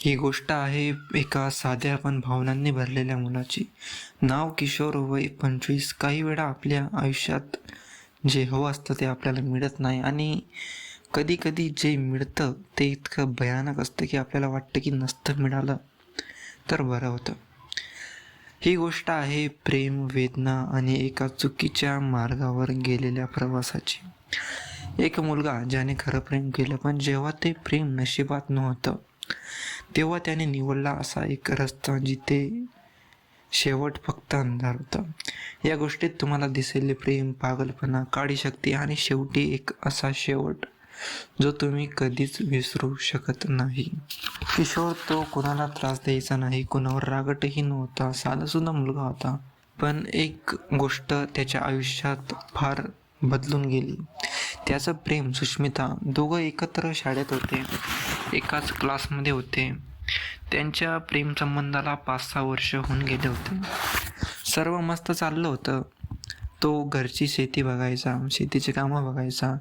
ही गोष्ट आहे एका साध्या पण भावनांनी भरलेल्या मुलाची नाव किशोर वय पंचवीस. काही वेळा आपल्या आयुष्यात जे हवं असतं ते आपल्याला मिळत नाही आणि कधी कधी जे मिळतं ते इतकं भयानक असतं की आपल्याला वाटतं की नसतं मिळालं तर बरं होतं. ही गोष्ट आहे प्रेम वेदना आणि एका चुकीच्या मार्गावर गेलेल्या प्रवासाची. एक मुलगा ज्याने खरं प्रेम केलं पण जेव्हा ते प्रेम नशिबात नव्हतं तेव्हा त्याने निवडला असा एक रस्ता जिथे शेवट फक्त अंधार होता. या गोष्टीत तुम्हाला दिसेल प्रेम पागलपणा काळी शक्ती आणि शेवटी एक असा शेवट जो तुम्ही कधीच विसरू शकत नाही. किशोर तो कुणाला त्रास द्यायचा नाही कुणावर रागटही नव्हता साधा सुद्धा मुलगा होता. पण एक गोष्ट त्याच्या आयुष्यात फार बदलून गेली. त्याचं प्रेम सुष्मिता दोघं एकत्र शाळेत होते एकाच क्लासमध्ये होते. त्यांच्या प्रेमसंबंधाला पाच सहा वर्ष होऊन गेले होते. सर्व मस्त चाललं होतं. तो घरची शेती बघायचा शेतीची कामं बघायचा.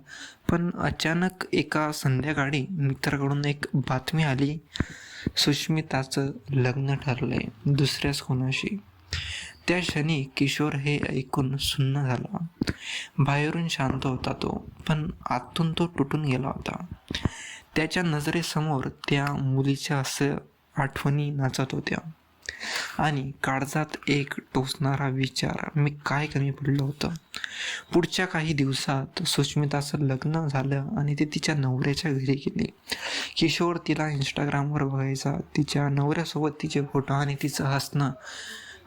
पण अचानक एका संध्याकाळी मित्राकडून एक बातमी आली. सुष्मिताचं लग्न ठरलंय दुसऱ्याच कोणाशी. त्या क्षणी किशोर हे ऐकून सुन्न झाला. बाहेरून शांत होता तो पण आतून तो तुटून गेला होता. त्याच्या नजरेसमोर त्या मुलीच्या असं आठवणी नाचत होत्या. आणि काळजात एक टोचणारा विचार मी काय कमी पडलो होतं? पुढच्या काही दिवसात सुष्मिताचं लग्न झालं आणि ती तिच्या नवऱ्याच्या घरी गेली. किशोर तिला इंस्टाग्रामवर बघायचा. तिच्या नवऱ्यासोबत तिचे फोटो आणि तिचं हसणं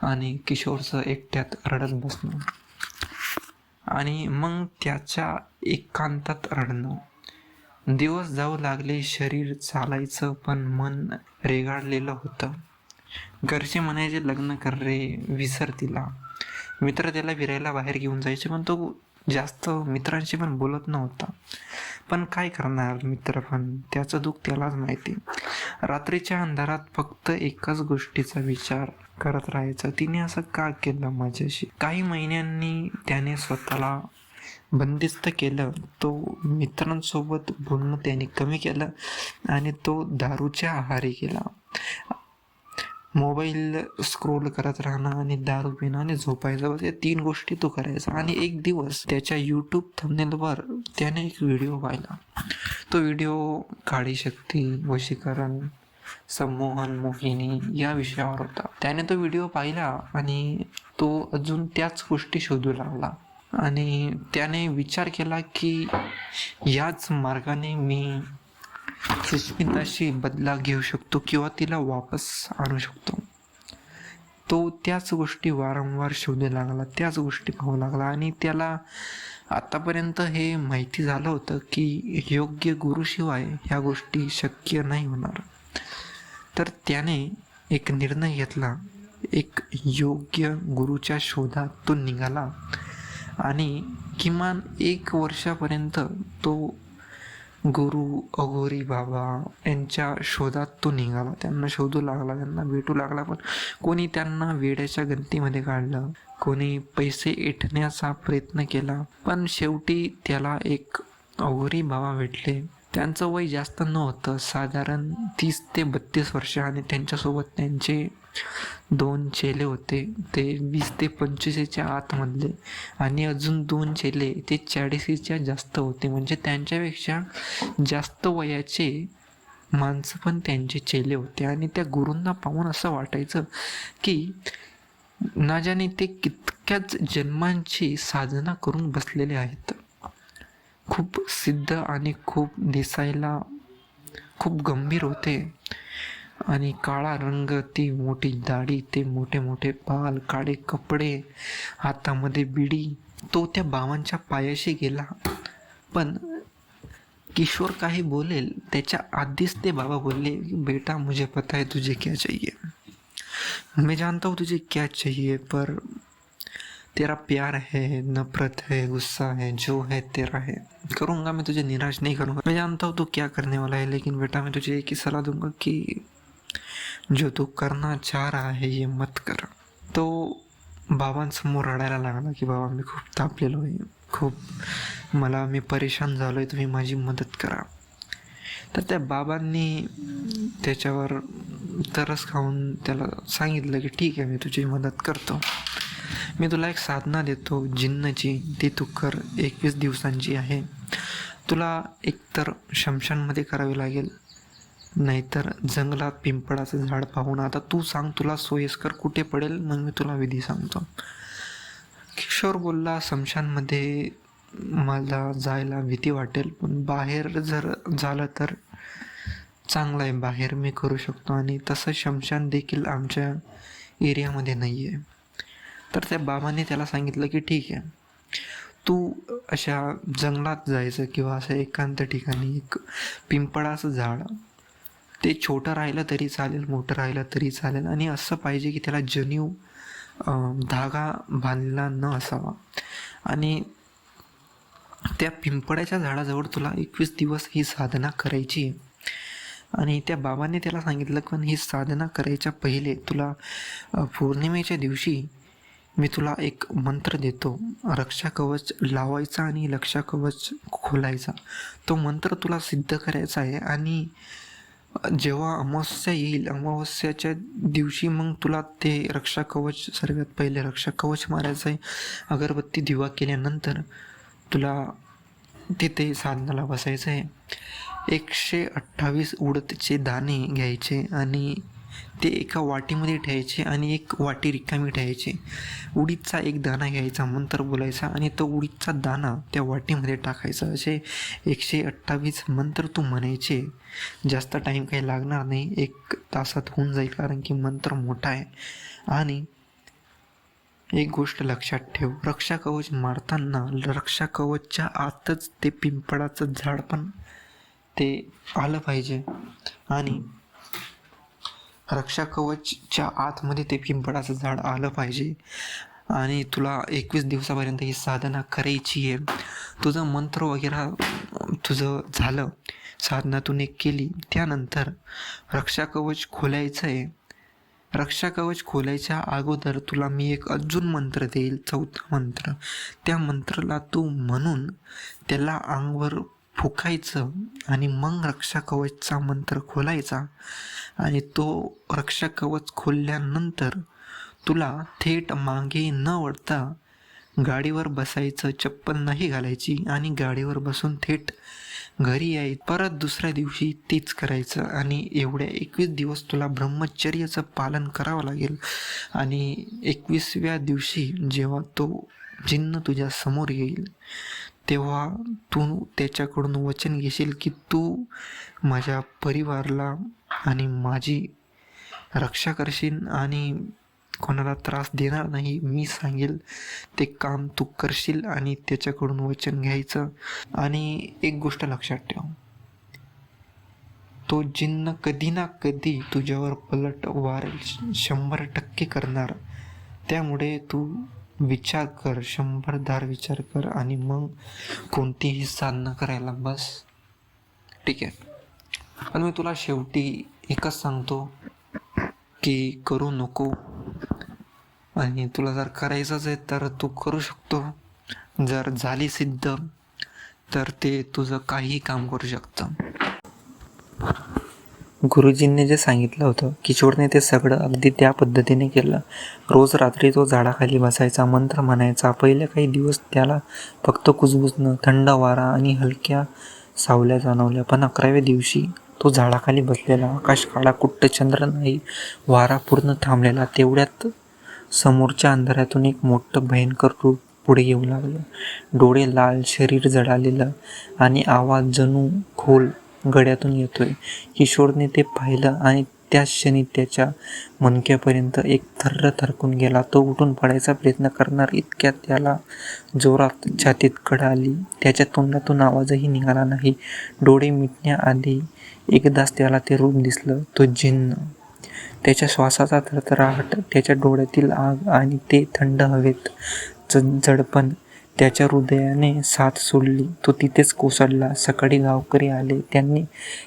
आणि किशोरचं एकट्यात रडत बसणं. आणि मग त्याच्या एकांतात रडणं. दिवस जाऊ लागले शरीर चालायचं पण मन रेगाळलेलं होतं. घरचे म्हणायचे लग्न कर रे विसर तिला. मित्र त्याला फिरायला बाहेर घेऊन जायचे पण तो जास्त मित्रांशी पण बोलत नव्हता. पण काय करणार मित्र पण? त्याचं दुःख त्यालाच माहिती. रात्रीच्या अंधारात फक्त एकाच गोष्टीचा विचार करत राहायचा. तिने असं का केलं माझ्याशी? काही महिन्यांनी त्याने स्वतःला बंदिस्त केलं. तो मित्रांसोबत बोलणं त्याने कमी केलं आणि तो दारूच्या आहारी गेला. मोबाईल स्क्रोल करत राहणं आणि दारू पिणं आणि झोपायचं बस या तीन गोष्टी तो करायचा आणि एक दिवस त्याच्या यूट्यूब थंबनेलवर त्याने एक व्हिडिओ पाहिला. तो व्हिडिओ काळी शक्ती वशीकरण संमोहन मोहिनी या विषयावर होता. त्याने तो व्हिडिओ पाहिला आणि तो अजून त्याच गोष्टी शोधू लागला. आणि त्याने विचार केला की याच मार्गाने मी सुस्मिताशी बदला घेऊ शकतो किंवा तिला वापस आणू शकतो. तो त्याच गोष्टी वारंवार शोधू लागला त्याच गोष्टी पाहू लागला आणि त्याला आतापर्यंत हे माहिती झालं होतं की योग्य गुरुशिवाय ह्या गोष्टी शक्य नाही होणार. तर त्याने एक निर्णय घेतला एक योग्य गुरुच्या शोधात तो निघाला. आणि किमान एक वर्षापर्यंत तो गुरु अघोरी बाबा यांच्या शोधात तो निघाला. त्यांना शोधू लागला त्यांना भेटू लागला पण कोणी त्यांना वेड्याच्या गंतीमध्ये काढलं कोणी पैसे इटण्याचा प्रयत्न केला पण शेवटी त्याला एक अघोरी बाबा भेटले. त्यांचं वय जास्त नव्हतं साधारण तीस ते बत्तीस वर्ष आणि त्यांच्यासोबत त्यांचे दोन चेले होते. ते वीस ते पंचवीसच्या आतमधले आणि अजून दोन चेले ते चाळीसच्या जास्त होते. म्हणजे त्यांच्यापेक्षा जास्त वयाचे माणसं पण त्यांचे चेले होते. आणि त्या गुरूंना पाहून असं वाटायचं की ना ज्याने ते कितक्याच जन्मांची साधना करून बसलेले आहेत. खूप सिद्ध आणि खूप दिसायला खूप गंभीर होते. आणि काळा रंग ती मोठी दाढी ते मोठे मोठे पाल काळे कपडे हातामध्ये बिडी तो त्या बाबांच्या पायाशी गेला. पण किशोर काही बोलेल त्याच्या आधीच ते बाबा बोलले बेटा मुझे पता है तुझे क्या चाहिए. मैं जानता हूँ तुझे क्या चाहिए पर तेरा प्यार है नफरत है गुस्सा है जो है तेरा है। करूँगा मैं तुझे निराश नहीं करूँगा। मैं जानता हूँ तू क्या करने वाला है लेकिन बेटा मैं तुझे एक ही सलाह दूंगा कि जो तू करना चाह रहा है ये मत कर। तो बाबांसमोर रडायला लागला की बाबा मी खूप तापलेलो आहे. खूप मला मी परेशान झालो आहे तुम्ही माझी मदत करा. तर त्या बाबांनी त्याच्यावर तरस खाऊन त्याला सांगितलं की ठीक आहे मी तुझी मदत करतो. मी तुला एक साधना देतो जिन्नची. ती तू कर. एकवीस दिवसांची आहे. तुला एकतर शमशानमध्ये करावी लागेल नाहीतर जंगलात पिंपळाचं झाड पाहून आता तू सांग तुला सोयीस्कर कुठे पडेल? मग मी तुला विधी सांगतो. किशोर बोलला शमशानमध्ये मला जायला भीती वाटेल पण बाहेर जर झालं तर चांगलं आहे. बाहेर मी करू शकतो आणि तसं शमशान देखील आमच्या एरियामध्ये नाही आहे. तर त्या बाबांनी त्याला सांगितलं की ठीक आहे. तू अशा जंगलात जायचं किंवा असं एकांत ठिकाणी एक पिंपळाचं झाड ते छोटं राहिलं तरी चालेल मोठं राहिलं तरी चालेल आणि असं पाहिजे की त्याला जनीव धागा बांधलेला न असावा. आणि त्या पिंपळाच्या झाडाजवळ तुला एकवीस दिवस ही साधना करायची आहे. आणि त्या बाबांनी त्याला सांगितलं पण ही साधना करायच्या पहिले तुला पौर्णिमेच्या दिवशी मी तुला एक मंत्र देतो. रक्षा कवच लावायचा आणि रक्षा कवच खोलायचा. तो मंत्र तुला सिद्ध करायचा आहे आणि जेव्हा अमावस्या येईल अमावस्याच्या दिवशी मग तुला ते रक्षा कवच सर्वात पहिले रक्षा कवच मारायचं आहे. अगरबत्ती दिवा केल्यानंतर तुला तिथे साधनाला बसायचं आहे. एकशे अठ्ठावीस उडतचे दाणे घ्यायचे आणि ते एका वाटीमध्ये ठेवायचे आणि एक वाटी रिकामी ठेवायची. उडीदचा एक दाणा घ्यायचा मंत्र बोलायचा आणि तो उडीदचा दाणा त्या वाटीमध्ये टाकायचा. असे एकशे अठ्ठावीस मंत्र तू म्हणायचे. जास्त टाईम काही लागणार नाही. एक तासात होऊन जाईल कारण की मंत्र मोठा आहे. आणि एक गोष्ट लक्षात ठेव. रक्षा कवच मारताना रक्षा कवचच्या आतच ते पिंपळाचं झाड पण ते आलं पाहिजे. आणि रक्षा कवचच्या आतमध्ये ते पिंपळाचं झाड आलं पाहिजे. आणि तुला एकवीस दिवसापर्यंत ही साधना करायची आहे. तुझं मंत्र वगैरे तुझं झालं. साधना तूने केली. त्यानंतर रक्षा कवच खोलायचं आहे रक्षा कवच खोलायच्या अगोदर तुला मी एक अजून मंत्र देईल. चौथा मंत्र. त्या मंत्राला तू म्हणून त्याला अंगवर फुकायचं आणि मग रक्षा कवचचा मंत्र खोलायचा आणि तो रक्षा कवच खोलल्यानंतर तुला थेट मागे न वळता गाडीवर बसायचं चप्पल नाही घालायची आणि गाडीवर बसून थेट घरी याय परत दुसऱ्या दिवशी तीच करायचं आणि एवढ्या एकवीस दिवस तुला ब्रह्मचर्याचं पालन करावं लागेल. आणि एकवीसव्या दिवशी जेव्हा तो जिन्न तुझ्या समोर येईल तेव्हा तू त्याच्याकडून वचन घेशील की तू माझ्या परिवाराला आणि माझी रक्षा करशील आणि कोणाला त्रास देणार नाही मी सांगेल. ते काम तू करशील आणि त्याच्याकडून वचन घ्यायचं. आणि एक गोष्ट लक्षात ठेव. तो जिन्न कधी ना कधी तुझ्यावर पलट वार शंभर टक्के करणार. त्यामुळे तू विचार कर शंभरदार विचार कर आणि मग कोणतीही साधना करायला बस. ठीक आहे? पण मी तुला शेवटी एकच सांगतो की करू नको. आणि तुला जर करायचंच आहे तर तू करू शकतो. जर झाली सिद्ध तर ते तुझं काही काम करू शकतं. गुरुजींनी जे सांगितलं होतं किशोरने ते सगळं अगदी त्या पद्धतीने केलं. रोज रात्री तो झाडाखाली बसायचा मंत्र म्हणायचा. पहिले काही दिवस त्याला फक्त कुजबुजणं थंड वारा आणि हलक्या सावल्या जाणवल्या. पण अकराव्या दिवशी तो झाडाखाली बसलेला. आकाश काळा कुट्ट चंद्र नाही वारा पूर्ण थांबलेला. तेवढ्यात समोरच्या अंधारातून एक मोठं भयंकर रूप पुढे येऊ लागलं. डोळे लाल शरीर जडालेलं आणि आवाज जणू खोल गड्यातून येतोय. किशोरने ते पाहिलं आणि त्याच क्षणी त्याच्या मणक्यापर्यंत एक थर्र थरकून गेला. तो उठून पडायचा प्रयत्न करणार इतक्यात त्याला जोरात छातीत कड आली. त्याच्या तोंडातून आवाजही निघाला नाही. डोळे मिटण्याआधी एकदाच त्याला ते रूप दिसलं. तो जिन्न. त्याच्या श्वासाचा थरथराहट त्याच्या डोळ्यातील आग आणि ते थंड हवेत ज जडपण त्याच्या हृदयाने साथ सोडली. तो तिथेच कोसळला. सकाळी गावकरी आले. त्यांनी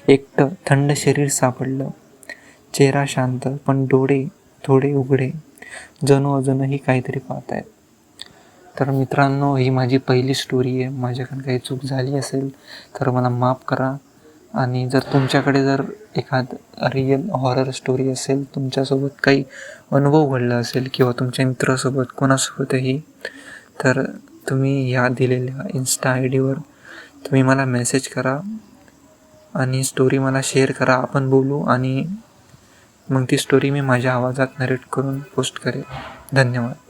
एकटं थंड शरीर सापडलं. चेहरा शांत पण डोळे थोडे उघडे. जणू अजूनही काहीतरी पाहतायत. तर मित्रांनो ही माझी पहिली स्टोरी आहे. माझ्याकडून काही चूक झाली असेल तर मला माफ करा. आणि जर तुमच्याकडे जर एखाद रिअल हॉरर स्टोरी असेल तुमच्यासोबत काही अनुभव घडला असेल किंवा तुमच्या मित्रासोबत कोणासोबतही तर तुम्ही ह्या दिलेल्या इन्स्टा आय डीवर तुम्ही मला मेसेज करा आणि स्टोरी मला शेअर करा. आपण बोलू आणि मग ती स्टोरी मी माझ्या आवाजात नरेट करून पोस्ट करेन धन्यवाद.